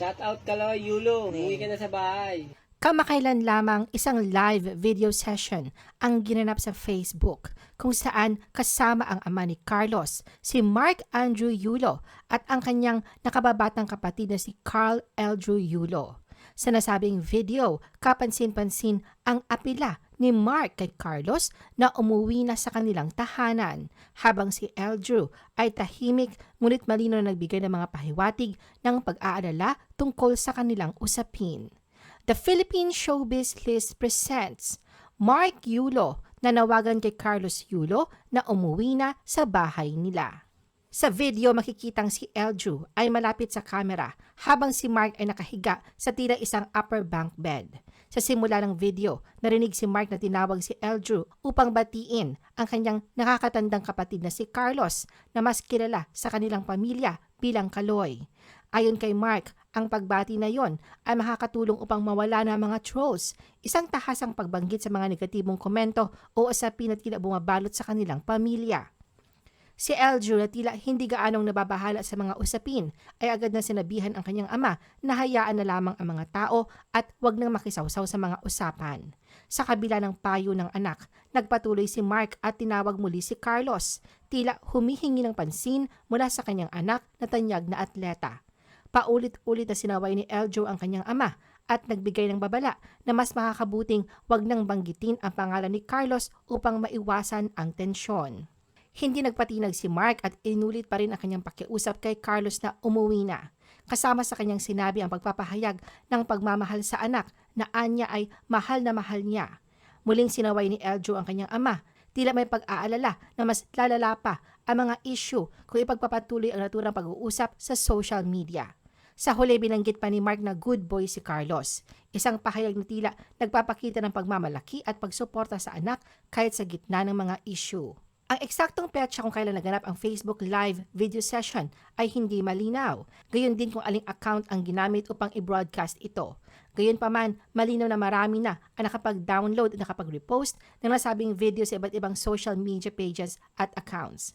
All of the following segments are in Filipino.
Shout out ka lang, Yulo. Umuwi ka na sa bahay. Kamakailan lamang isang live video session ang ginanap sa Facebook kung saan kasama ang ama ni Carlos, si Mark Andrew Yulo at ang kanyang nakababatang kapatid na si Carl Eldrew Yulo. Sa nasabing video, kapansin-pansin ang apila ni Mark kay Carlos na umuwi na sa kanilang tahanan habang si Eldrew ay tahimik ngunit malino na nagbigay ng mga pahiwatig ng pag-aalala tungkol sa kanilang usapin. The Philippine Showbiz List presents Mark Yulo na nawagan kay Carlos Yulo na umuwi na sa bahay nila. Sa video makikitang si Eldrew ay malapit sa kamera habang si Mark ay nakahiga sa tila isang upper bunk bed. Sa simula ng video, narinig si Mark na tinawag si Eldrew upang batiin ang kanyang nakakatandang kapatid na si Carlos na mas kilala sa kanilang pamilya bilang Kaloy. Ayon kay Mark, ang pagbati na yon ay makakatulong upang mawala na mga trolls, isang tahasang pagbanggit sa mga negatibong komento o usapin na tila bumabalot sa kanilang pamilya. Si Eldrew na tila hindi gaanong nababahala sa mga usapin ay agad na sinabihan ang kanyang ama na hayaan na lamang ang mga tao at wag nang makisawsaw sa mga usapan. Sa kabila ng payo ng anak, nagpatuloy si Mark at tinawag muli si Carlos, tila humihingi ng pansin mula sa kanyang anak na tanyag na atleta. Paulit-ulit na sinaway ni Eldrew ang kanyang ama at nagbigay ng babala na mas makakabuting wag nang banggitin ang pangalan ni Carlos upang maiwasan ang tensyon. Hindi nagpatinag si Mark at inulit pa rin ang kanyang pakiusap kay Carlos na umuwi na. Kasama sa kanyang sinabi ang pagpapahayag ng pagmamahal sa anak na anya ay mahal na mahal niya. Muling sinaway ni Eldrew ang kanyang ama. Tila may pag-aalala na mas lalala pa ang mga issue kung ipagpapatuloy ang naturang pag-uusap sa social media. Sa huli binanggit pa ni Mark na good boy si Carlos. Isang pahayag na tila nagpapakita ng pagmamalaki at pagsuporta sa anak kahit sa gitna ng mga issue. Ang eksaktong petsa kung kailan naganap ang Facebook Live video session ay hindi malinaw. Gayon din kung aling account ang ginamit upang i-broadcast ito. Gayon pa man, malinaw na marami na ang nakapag-download at nakapag-repost ng nasabing video sa iba't ibang social media pages at accounts.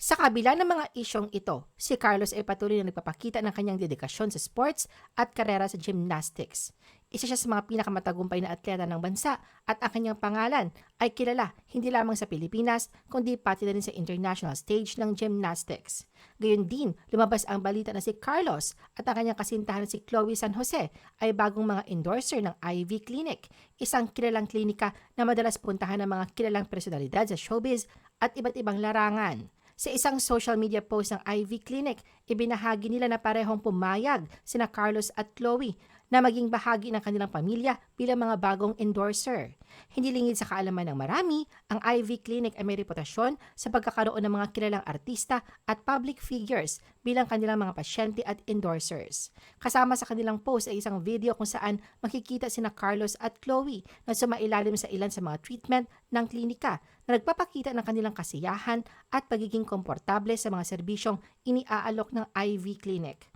Sa kabila ng mga isyong ito, si Carlos ay patuloy na nagpapakita ng kanyang dedikasyon sa sports at karera sa gymnastics. Isa siya sa mga pinakamatagumpay na atleta ng bansa at ang kanyang pangalan ay kilala hindi lamang sa Pilipinas kundi pati na rin sa international stage ng gymnastics. Gayon din, lumabas ang balita na si Carlos at ang kanyang kasintahan si Chloe San Jose ay bagong mga endorser ng IV Clinic, isang kilalang klinika na madalas puntahan ng mga kilalang personalidad sa showbiz at iba't ibang larangan. Sa isang social media post ng IV Clinic, ibinahagi nila na parehong pumayag sina Carlos at Chloe na maging bahagi ng kanilang pamilya bilang mga bagong endorser. Hindi lingid sa kaalaman ng marami, ang IV Clinic ay may reputasyon sa pagkakaroon ng mga kilalang artista at public figures bilang kanilang mga pasyente at endorsers. Kasama sa kanilang post ay isang video kung saan makikita sina Carlos at Chloe na sumailalim sa ilan sa mga treatment ng klinika na nagpapakita ng kanilang kasiyahan at pagiging komportable sa mga serbisyong iniaalok ng IV Clinic.